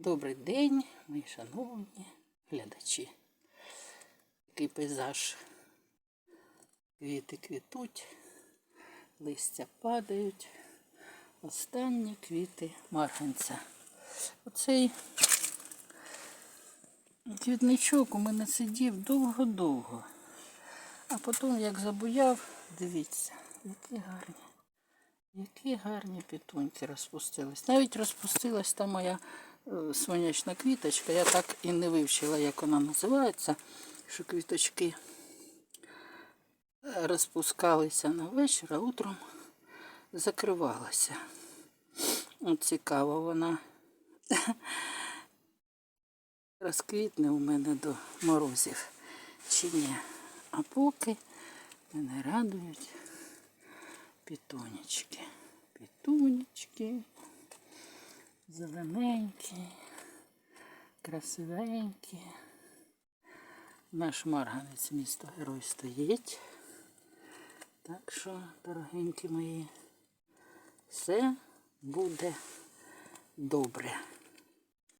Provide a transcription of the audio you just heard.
Добрий день, мої шановні глядачі. Такий пейзаж. Квіти квітуть, листя падають. Останні квіти марганця. Оцей квітничок у мене сидів довго-довго. А потім, як забуяв, дивіться, які гарні. Які гарні пітуньки розпустились. Навіть розпустилась та моя сонячна квіточка. Я так і не вивчила, як вона називається, що квіточки е, розпускалися на вечір, а утром закривалася. От цікаво вона розквітне у мене до морозів чи ні. А поки мене радують пітонечки. Пітунечки. Зелененькі, красивенькі. Наш марганець місто герой стоїть. Так що, дорогенькі мої, все буде добре.